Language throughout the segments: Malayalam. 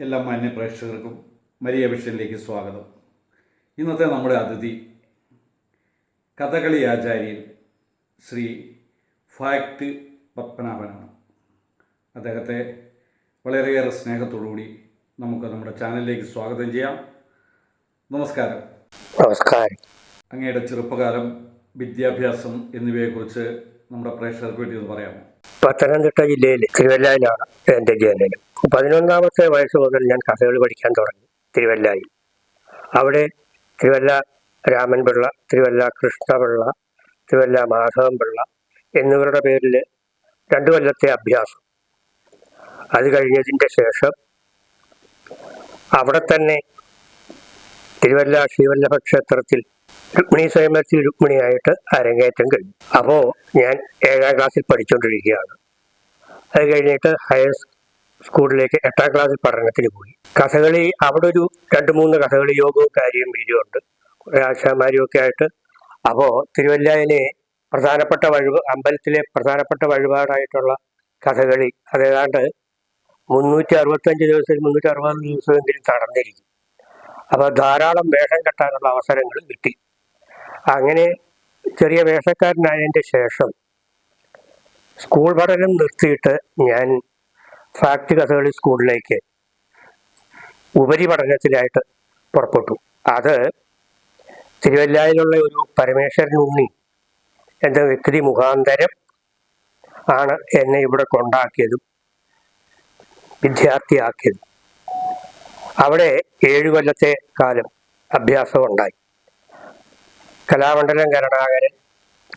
എല്ലാ മാന്യ പ്രേക്ഷകർക്കും മരിയ വിഷനിലേക്ക് സ്വാഗതം. ഇന്നത്തെ നമ്മുടെ അതിഥി കഥകളി ആചാര്യൻ ശ്രീ ഫാക്ട് പത്മനാഭനാണ്. അദ്ദേഹത്തെ വളരെയേറെ സ്നേഹത്തോടുകൂടി നമുക്ക് നമ്മുടെ ചാനലിലേക്ക് സ്വാഗതം ചെയ്യാം. നമസ്കാരം. നമസ്കാരം. അങ്ങയുടെ ചെറുപ്പകാലം വിദ്യാഭ്യാസം എന്നിവയെക്കുറിച്ച് നമ്മുടെ പ്രേക്ഷകർക്ക് വേണ്ടി ഒന്ന് പറയാമോ? പത്തനംതിട്ട ജില്ലയിൽ തിരുവല്ലായിലാണ് എന്റെ ജനനം പതിനൊന്നാമത്തെ വയസ്സ് മുതൽ ഞാൻ കഥകൾ പഠിക്കാൻ തുടങ്ങി തിരുവല്ലായിൽ. അവിടെ തിരുവല്ല രാമൻപിള്ള തിരുവല്ല കൃഷ്ണപിള്ള തിരുവല്ല മാധവൻപിള്ള എന്നിവരുടെ പേരിൽ രണ്ടു കൊല്ലത്തെ അഭ്യാസം. അത് കഴിഞ്ഞതിന്റെ ശേഷം അവിടെ തന്നെ തിരുവല്ല ശ്രീവല്ലഭ ക്ഷേത്രത്തിൽ രുക്മിണി സ്വയംവരത്തിൽ രുക്മിണിയായിട്ട് അരങ്ങേറ്റം കഴിഞ്ഞു. അപ്പോൾ ഞാൻ ഏഴാം ക്ലാസ്സിൽ പഠിച്ചുകൊണ്ടിരിക്കുകയാണ് അത് കഴിഞ്ഞിട്ട് ഹയർ സ്കൂളിലേക്ക് എട്ടാം ക്ലാസ്സിൽ പഠനത്തിന് പോയി. കഥകളി അവിടെ ഒരു രണ്ട് മൂന്ന് കഥകളി യോഗവും കാര്യവും വീര്യമുണ്ട് കുറേ ആശാമാരും ഒക്കെ ആയിട്ട്. അപ്പോൾ തിരുവല്ലയിലെ പ്രധാനപ്പെട്ട വഴി അമ്പലത്തിലെ പ്രധാനപ്പെട്ട വഴിപാടായിട്ടുള്ള കഥകളി അതേതാണ്ട് മുന്നൂറ്റി അറുപത്തഞ്ച് ദിവസം മുന്നൂറ്റി അറുപത് ദിവസമെങ്കിലും നടന്നിരിക്കും. അപ്പോൾ ധാരാളം വേഷം കെട്ടാനുള്ള അവസരങ്ങൾ കിട്ടി. അങ്ങനെ ചെറിയ വേഷക്കാരനായതിന്റെ ശേഷം സ്കൂൾ പഠനം നിർത്തിയിട്ട് ഞാൻ ഫാക്ട് കഥകളി സ്കൂളിലേക്ക് ഉപരിപഠനത്തിനായിട്ട് പുറപ്പെട്ടു. അത് തിരുവല്ലായിലുള്ള ഒരു പരമേശ്വരൻ ഉണ്ണി എന്ന വ്യക്തി മുഖാന്തരം ആണ് എന്നെ ഇവിടെ കൊണ്ടാക്കിയതും വിദ്യാർത്ഥിയാക്കിയതും. അവിടെ ഏഴു കൊല്ലത്തെ കാലം അഭ്യാസം ഉണ്ടായി കലാമണ്ഡലം കരുണാകരൻ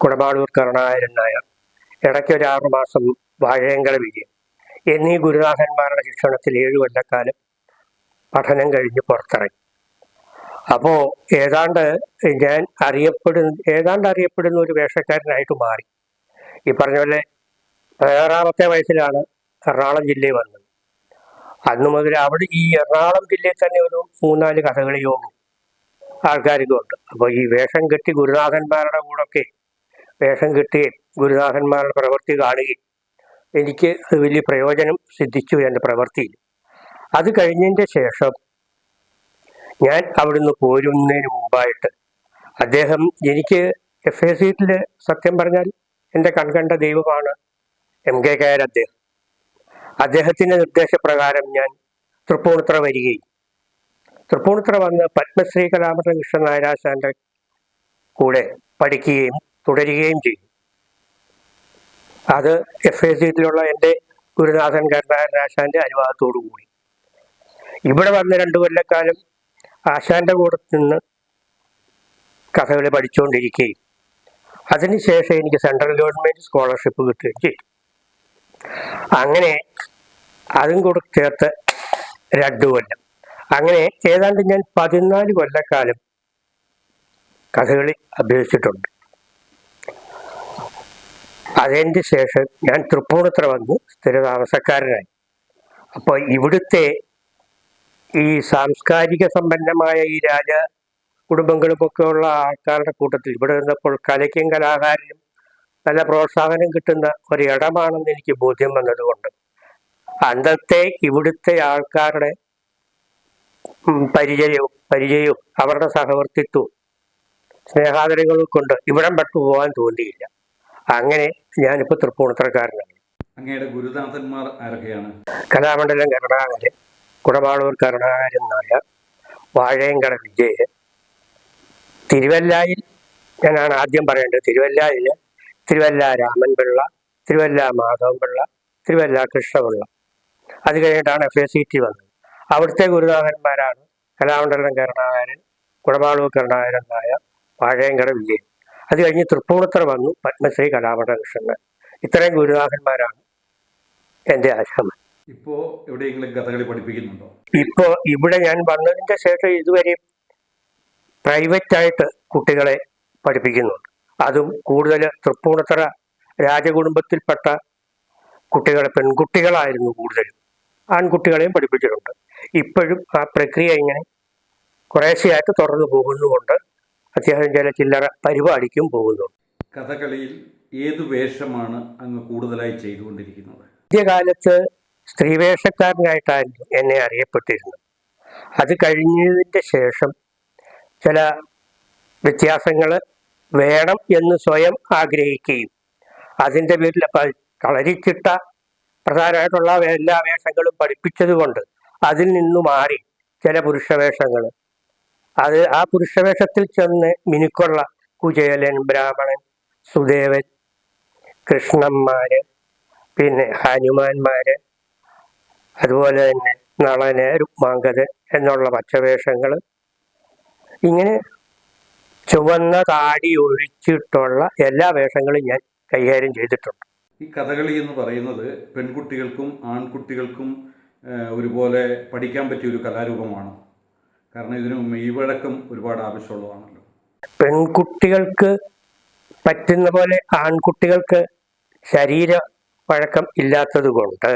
കുടമാളൂർ കരുണാകരൻ നായർ. ഇടയ്ക്ക് ഒരു ആറു മാസം വാഴയങ്കല വിജയം. എന്നീ ഗുരുനാഥന്മാരുടെ ശിക്ഷണത്തിൽ ഏഴു കൊല്ലക്കാലം പഠനം കഴിഞ്ഞ് പുറത്തിറങ്ങി. അപ്പോൾ ഏതാണ്ട് ഞാൻ അറിയപ്പെടുന്ന ഏതാണ്ട് അറിയപ്പെടുന്ന ഒരു വേഷക്കാരനായിട്ട് മാറി. ഈ പറഞ്ഞ പോലെ പതിനാറാമത്തെ വയസ്സിലാണ് എറണാകുളം ജില്ലയിൽ വന്നത്. അന്നു മുതൽ അവിടെ ഈ എറണാകുളം ജില്ലയിൽ തന്നെ ഒരു മൂന്നാൽ കഥകളി യോഗം ആൾക്കാർക്കും ഉണ്ട് അപ്പോൾ ഈ വേഷം കെട്ടി ഗുരുനാഥന്മാരുടെ കൂടൊക്കെ വേഷം കെട്ടുകയും ഗുരുനാഥന്മാരുടെ പ്രവൃത്തി കാണുകയും എനിക്ക് അത് വലിയ പ്രയോജനം സിദ്ധിച്ചു എന്റെ പ്രവൃത്തിയിൽ. അത് കഴിഞ്ഞതിന്റെ ശേഷം ഞാൻ അവിടുന്ന് പോരുന്നതിന് മുമ്പായിട്ട് അദ്ദേഹം എനിക്ക് എഫ് എ സീറ്റിൽ സത്യം പറഞ്ഞാൽ എന്റെ കൺകണ്ട ദൈവമാണ് എം. കെ. കയർ അദ്ദേഹം. അദ്ദേഹത്തിന്റെ നിർദ്ദേശപ്രകാരം ഞാൻ തൃപ്പൂണിത്ര വരികയും തൃപ്പൂണിത്തുറ വന്ന് പത്മശ്രീ കലാമകൃഷ്ണൻ നായരാശാന്റെ കൂടെ പഠിക്കുകയും തുടരുകയും ചെയ്തു. അത് എഫ് എ സിയിലുള്ള എന്റെ ഗുരുനാഥൻ കരുണാകരനാശാന്റെ അനുവാദത്തോടു കൂടി. ഇവിടെ വന്ന രണ്ടു കൊല്ലക്കാലം ആശാന്റെ കൂടെ നിന്ന് കഥകളി പഠിച്ചുകൊണ്ടിരിക്കുകയും അതിനുശേഷം എനിക്ക് സെൻട്രൽ ഗവൺമെന്റ് സ്കോളർഷിപ്പ് കിട്ടുകയും ചെയ്തു. അങ്ങനെ അതും കൂടെ ചേർത്ത് രണ്ടു കൊല്ലം. അങ്ങനെ ഏതാണ്ട് ഞാൻ പതിനാല് കൊല്ലക്കാലം കഥകളി അഭ്യസിച്ചിട്ടുണ്ട്. അതിന്റെ ശേഷം ഞാൻ തൃപ്പൂണിത്ര വന്ന് സ്ഥിരതാമസക്കാരനായി. അപ്പോൾ ഇവിടുത്തെ ഈ സാംസ്കാരിക സമ്പന്നമായ ഈ രാജ കുടുംബങ്ങളുമൊക്കെ ഉള്ള ആൾക്കാരുടെ കൂട്ടത്തിൽ ഇവിടെ നിന്നപ്പോൾ കലയ്ക്കും കലാകാരനും നല്ല പ്രോത്സാഹനം കിട്ടുന്ന ഒരു ഇടമാണെന്ന് എനിക്ക് ബോധ്യം വന്നതുകൊണ്ട് അന്നത്തെ ഇവിടുത്തെ ആൾക്കാരുടെ പരിചയവും പരിചയവും അവരുടെ സഹവർത്തിത്വവും സ്നേഹാദരങ്ങളും കൊണ്ട് ഇവിടം പെട്ടു പോകാൻ തോന്നിയില്ല. അങ്ങനെ ഞാനിപ്പോൾ തൃപ്പൂണിത്തറക്കാരനാണ്. അങ്ങയുടെ ഗുരുനാഥന്മാർ ആരൊക്കെയാണ്? കലാമണ്ഡലം കരുണാകരൻ കുടമാളൂർ കരുണാകരൻ നായർ വാഴയങ്കട വിജയൻ. തിരുവല്ലായിൽ ഞാനാണ് ആദ്യം പറയേണ്ടത്. തിരുവല്ലായിൽ തിരുവല്ല രാമൻപിള്ള തിരുവല്ല മാധവൻപിള്ള തിരുവല്ല കൃഷ്ണപിള്ള. അത് കഴിഞ്ഞിട്ടാണ് എഫ് എ സി ടി വന്നത്. അവിടുത്തെ ഗുരുനാഥന്മാരാണ്. കലാമണ്ഡലം കരുണാകരൻ കുടമാളൂർ കരുണാകരൻ നായർ വാഴയങ്കട വിജയൻ അത് കഴിഞ്ഞ് തൃപ്പൂണിത്തറ വന്നു പത്മശ്രീ കലാമണ്ഡല കൃഷ്ണൻ ഇത്രയും ഗുരുനാഥന്മാരാണ് എന്റെ ആശ്രമം ഇപ്പോ എവിടെയെങ്കിലും കഥകളി പഠിപ്പിക്കുന്നുണ്ടോ? ഇപ്പോ ഇവിടെ ഞാൻ വന്നതിന്റെ ശേഷം ഇതുവരെ പ്രൈവറ്റ് ആയിട്ട് കുട്ടികളെ പഠിപ്പിക്കുന്നുണ്ട്. അതും കൂടുതൽ തൃപ്പൂണിത്തറ രാജകുടുംബത്തിൽപ്പെട്ട കുട്ടികളെ പെൺകുട്ടികളായിരുന്നു കൂടുതലും. ആൺകുട്ടികളെയും പഠിപ്പിച്ചിട്ടുണ്ട്. ഇപ്പോഴും ആ പ്രക്രിയ ഇങ്ങനെ കുറേശ്ശെയായിട്ട് തുടർന്നു പോകുന്നുകൊണ്ട് അത്യാവശ്യം ചില ചില്ലറ പരിപാടിക്കും പോകുന്നുണ്ട്. കഥകളിയിൽ ഏത് വേഷമാണ് അങ്ങ് കൂടുതലായി ചെയ്തുകൊണ്ടിരിക്കുന്നത്? ആദ്യകാലത്ത് സ്ത്രീവേഷക്കാരനായിട്ടായിരുന്നു എന്നെ അറിയപ്പെട്ടിരുന്നത്. അത് കഴിഞ്ഞതിന്റെ ശേഷം ചില വ്യത്യാസങ്ങൾ വേണം എന്ന് സ്വയം ആഗ്രഹിക്കുകയും അതിന്റെ പേരിൽ കളരിച്ചിട്ട പ്രധാനമായിട്ടുള്ള എല്ലാ വേഷങ്ങളും പഠിപ്പിച്ചത് കൊണ്ട് അതിൽ നിന്നു മാറി ചില പുരുഷവേഷങ്ങൾ അത് ആ പുരുഷവേഷത്തിൽ ചെന്ന് മിനുക്കുള്ള കുചേലൻ ബ്രാഹ്മണൻ സുദേവൻ കൃഷ്ണന്മാര് പിന്നെ ഹനുമാന്മാര് അതുപോലെ തന്നെ നളന് രുക്മാങ്കത് എന്നുള്ള പച്ചവേഷങ്ങൾ ഇങ്ങനെ ചുവന്ന താടി ഒഴിച്ചിട്ടുള്ള എല്ലാ വേഷങ്ങളും ഞാൻ കൈകാര്യം ചെയ്തിട്ടുണ്ട്. ഈ കഥകളി എന്ന് പറയുന്നത് പെൺകുട്ടികൾക്കും ആൺകുട്ടികൾക്കും ഒരുപോലെ പഠിക്കാൻ പറ്റിയ ഒരു കലാരൂപമാണ്. കാരണം ഇതിന് മെയ്വഴക്കം ഒരുപാട് ആവശ്യമുള്ളതാണല്ലോ. പെൺകുട്ടികൾക്ക് പറ്റുന്ന പോലെ ആൺകുട്ടികൾക്ക് ശരീര വഴക്കം ഇല്ലാത്തത് കൊണ്ട്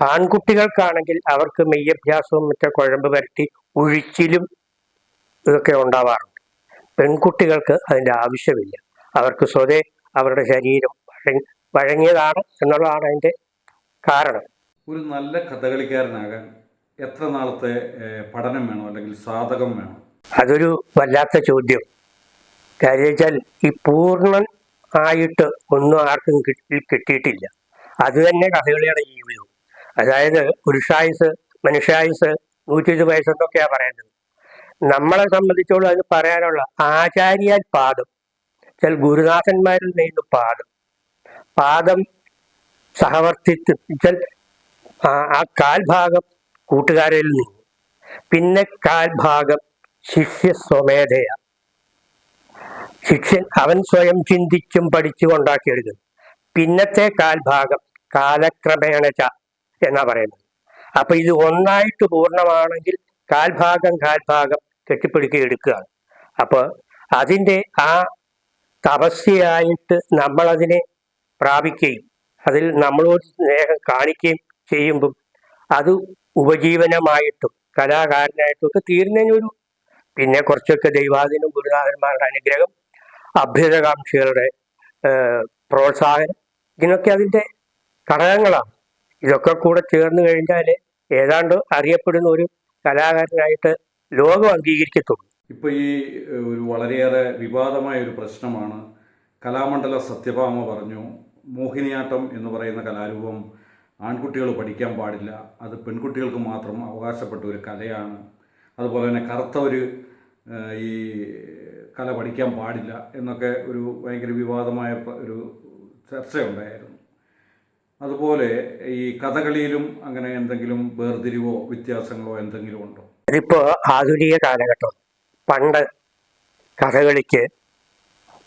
ആൺകുട്ടികൾക്കാണെങ്കിൽ അവർക്ക് മെയ്യഭ്യാസവും മറ്റേ കുഴമ്പ് പരത്തി ഒഴിച്ചിലും ഇതൊക്കെ ഉണ്ടാവാറുണ്ട്. പെൺകുട്ടികൾക്ക് അതിന്റെ ആവശ്യമില്ല. അവർക്ക് സ്വതേ അവരുടെ ശരീരം വഴങ്ങി വഴങ്ങിയതാണ് എന്നുള്ളതാണ് അതിന്റെ കാരണം. ഒരു നല്ല കഥകളിക്കാരനാകാൻ എത്ര നാളത്തെ പഠനം വേണം? അല്ലെങ്കിൽ സാധകം വേണം? അതൊരു വല്ലാത്ത ചോദ്യം. കാര്യം വെച്ചാൽ ഈ പൂർണൻ ആയിട്ട് ഒന്നും ആർക്കും കിട്ടി- കിട്ടിയിട്ടില്ല. അത് തന്നെ കഥകളിയുടെ ജീവിതവും. അതായത് പുരുഷായുസ് മനുഷ്യായുസ് നൂറ്റി ഇരുപത് വയസ്സെന്നൊക്കെയാണ് പറയുന്നത് നമ്മളെ സംബന്ധിച്ചോളം അത് പറയാനുള്ള ആചാര്യാൽ പാദം. ചില ഗുരുനാഥന്മാരിൽ നിന്ന് പാദം. പാദം സഹവർത്തിത്വം. ആ ആ കാൽഭാഗം കൂട്ടുകാരിൽ നിന്ന്. പിന്നെ കാൽഭാഗം ശിഷ്യ സ്വമേധയ. ശിഷ്യൻ അവൻ സ്വയം ചിന്തിച്ചും പഠിച്ചും ഉണ്ടാക്കിയെടുക്കുന്നു. പിന്നത്തെ കാൽഭാഗം കാലക്രമേണ ച എന്നാ പറയുന്നത്. അപ്പൊ ഇത് ഒന്നായിട്ട് പൂർണമാണെങ്കിൽ കാൽഭാഗം കാൽഭാഗം കെട്ടിപ്പിടിക്കുക എടുക്കുകയാണ്. അപ്പൊ അതിന്റെ ആ തപസ്യയായിട്ട് നമ്മളതിനെ പ്രാപിക്കുകയും അതിൽ നമ്മളോട് സ്നേഹം കാണിക്കുകയും ചെയ്യുമ്പം അത് ഉപജീവനമായിട്ടും കലാകാരനായിട്ടും ഒക്കെ തീരുന്നതിനൊരു പിന്നെ കുറച്ചൊക്കെ ദൈവാധീനം ഗുരുനാഥന്മാരുടെ അനുഗ്രഹം അഭ്യുതകാംക്ഷികളുടെ പ്രോത്സാഹനം ഇതിനൊക്കെ അതിന്റെ ഘടകങ്ങളാണ്. ഇതൊക്കെ കൂടെ ചേർന്ന് കഴിഞ്ഞാൽ ഏതാണ്ട് അറിയപ്പെടുന്ന ഒരു കലാകാരനായിട്ട് ലോകം അംഗീകരിക്കത്തുള്ളൂ. ഇപ്പോൾ ഈ ഒരു വളരെയേറെ വിവാദമായ ഒരു പ്രശ്നമാണ്. കലാമണ്ഡല സത്യഭാമ പറഞ്ഞു മോഹിനിയാട്ടം എന്ന് പറയുന്ന കലാരൂപം ആൺകുട്ടികൾ പഠിക്കാൻ പാടില്ല. അത് പെൺകുട്ടികൾക്ക് മാത്രം അവകാശപ്പെട്ട ഒരു കലയാണ്. അതുപോലെ തന്നെ കറുത്ത ഒരു ഈ കല പഠിക്കാൻ പാടില്ല എന്നൊക്കെ ഒരു ഭയങ്കര വിവാദമായ ഒരു ചർച്ചയുണ്ടായിരുന്നു. അതുപോലെ ഈ കഥകളിയിലും അങ്ങനെ എന്തെങ്കിലും വേർതിരിവോ വ്യത്യാസങ്ങളോ എന്തെങ്കിലും ഉണ്ടോ? ഇപ്പോൾ ആധുനിക കാലഘട്ടം. പണ്ട് കഥകളിക്ക്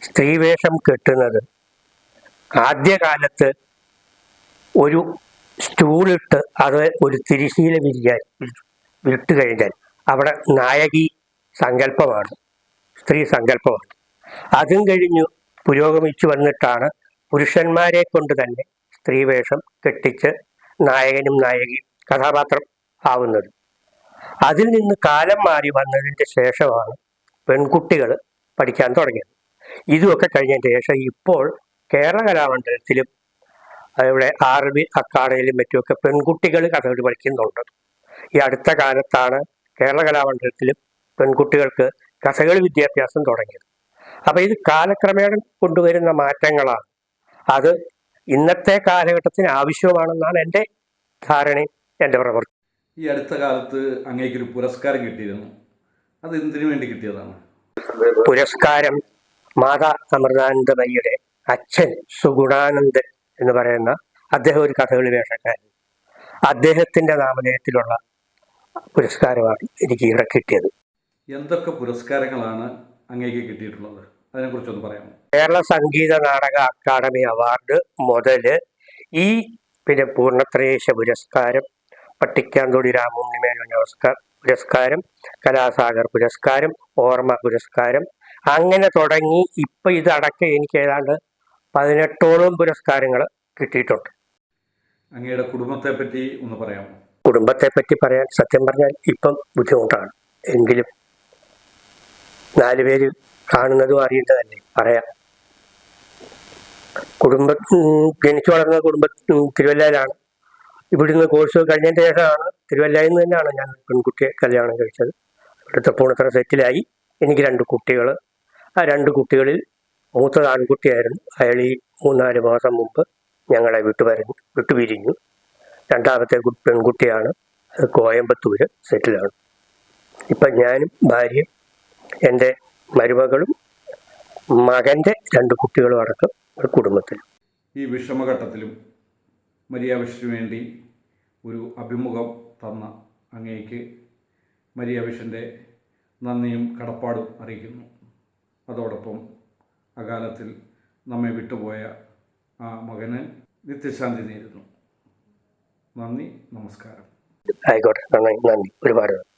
സ്ത്രീവേഷം കെട്ടുന്നത് ആദ്യകാലത്ത് ഒരു സ്റ്റൂളിട്ട് അത് ഒരു തിരിശീല വിരിയാൻ വിട്ടു കഴിഞ്ഞാൽ അവിടെ നായകി സങ്കല്പമാണ് സ്ത്രീ സങ്കല്പമാണ്. അതും കഴിഞ്ഞു പുരോഗമിച്ചു വന്നിട്ടാണ് പുരുഷന്മാരെ കൊണ്ട് തന്നെ സ്ത്രീവേഷം കെട്ടിച്ച് നായകനും നായകിയും കഥാപാത്രം ആവുന്നത്. അതിൽ നിന്ന് കാലം മാറി വന്നതിന്റെ ശേഷമാണ് പെൺകുട്ടികൾ പഠിക്കാൻ തുടങ്ങിയത്. ഇതുമൊക്കെ കഴിഞ്ഞതിന് ശേഷം ഇപ്പോൾ കേരള കലാമണ്ഡലത്തിലും അതുപോലെ ആർമി അക്കാഡമിയിലും മറ്റുമൊക്കെ പെൺകുട്ടികൾ കഥകളി പഠിക്കുന്നുണ്ട്. ഈ അടുത്ത കാലത്താണ് കേരള കലാമണ്ഡലത്തിലും പെൺകുട്ടികൾക്ക് കഥകളി വിദ്യാഭ്യാസം തുടങ്ങിയത്. അപ്പൊ ഇത് കാലക്രമേണ കൊണ്ടുവരുന്ന മാറ്റങ്ങളാണ്. അത് ഇന്നത്തെ കാലഘട്ടത്തിന് ആവശ്യമാണെന്നാണ് എന്റെ ധാരണയും എന്റെ പ്രവർത്തി ഈ അടുത്ത കാലത്ത് അങ്ങേക്കൊരു പുരസ്കാരം കിട്ടിയിരുന്നു. അത് എന്തിനു വേണ്ടി കിട്ടിയതാണ്? പുരസ്കാരം മാതാ അമൃതാനന്ദമയ്യയുടെ അച്ഛൻ സുഗുണാനന്ദൻ എന്ന് പറയുന്ന അദ്ദേഹം ഒരു കഥകളി വേഷക്കാരൻ അദ്ദേഹത്തിന്റെ നാമധേയത്തിലുള്ള പുരസ്കാരമാണ് എനിക്ക് ഇവിടെ കിട്ടിയത്. എന്തൊക്കെ പുരസ്കാരങ്ങളാണ് അങ്ങേക്ക് കിട്ടിയിട്ടുള്ളത്? അതിനെക്കുറിച്ചൊന്ന് പറയാമോ? കേരള സംഗീത നാടക അക്കാദമി അവാർഡ് മുതൽ ഈ പിന്നെ പൂർണത്രേശ പുരസ്കാരം പട്ടിക്കാന്തൊടി രാമുണ്ണി മേനോൻ പുരസ്കാർ പുരസ്കാരം കലാസാഗർ പുരസ്കാരം ഓർമ്മ പുരസ്കാരം അങ്ങനെ തുടങ്ങി ഇപ്പൊ ഇതടക്കം എനിക്ക് ഏതാണ്ട് പതിനെട്ടോളം പുരസ്കാരങ്ങൾ കിട്ടിയിട്ടുണ്ട്. അങ്ങയുടെ കുടുംബത്തെ പറ്റി ഒന്ന് പറയാമോ? കുടുംബത്തെ പറ്റി പറയാൻ സത്യം പറഞ്ഞാൽ ഇപ്പം ബുദ്ധിമുട്ടാണ്. എങ്കിലും നാലുപേര് കാണുന്നതും അറിയുന്നതല്ലേ പറയാം. കുടുംബ ജനിച്ചു വളർന്ന കുടുംബ തിരുവല്ലയിലാണ്. ഇവിടുന്ന് കോഴ്സ് കഴിഞ്ഞതിന് ശേഷമാണ് തിരുവല്ലയിൽ നിന്ന് തന്നെയാണ് ഞാൻ പെൺകുട്ടിയെ കല്യാണം കഴിച്ചത്. ഇവിടുത്തെ പൂണത്തറ സെറ്റിലായി. എനിക്ക് രണ്ട് കുട്ടികൾ ആ രണ്ട് കുട്ടികളിൽ മൂത്തത് ആൺകുട്ടിയായിരുന്നു. അയാൾ ഈ മൂന്നാൽ മാസം മുമ്പ് ഞങ്ങളെ വിട്ടുപരഞ്ഞു വിട്ടുപിരിഞ്ഞു രണ്ടാമത്തെ പെൺകുട്ടിയാണ്. അത് കോയമ്പത്തൂര് സെറ്റിലാണ്. ഇപ്പം ഞാനും ഭാര്യയും എന്റെ മരുമകളും മകന്റെ രണ്ട് കുട്ടികളും അടക്കം ഒരു കുടുംബത്തിൽ. ഈ വിഷമഘട്ടത്തിലും മരിയാവിഷന് വേണ്ടി ഒരു അഭിമുഖം തന്ന അങ്ങേക്ക് മരിയാവിഷന്റെ നന്ദിയും കടപ്പാടും അറിയിക്കുന്നു. അതോടൊപ്പം അകാലത്തിൽ നമ്മെ വിട്ടുപോയ ആ മകന് നിത്യശാന്തി നേരുന്നു. നന്ദി നമസ്കാരം. ആയിക്കോട്ടെ. നന്ദി ഒരുപാട്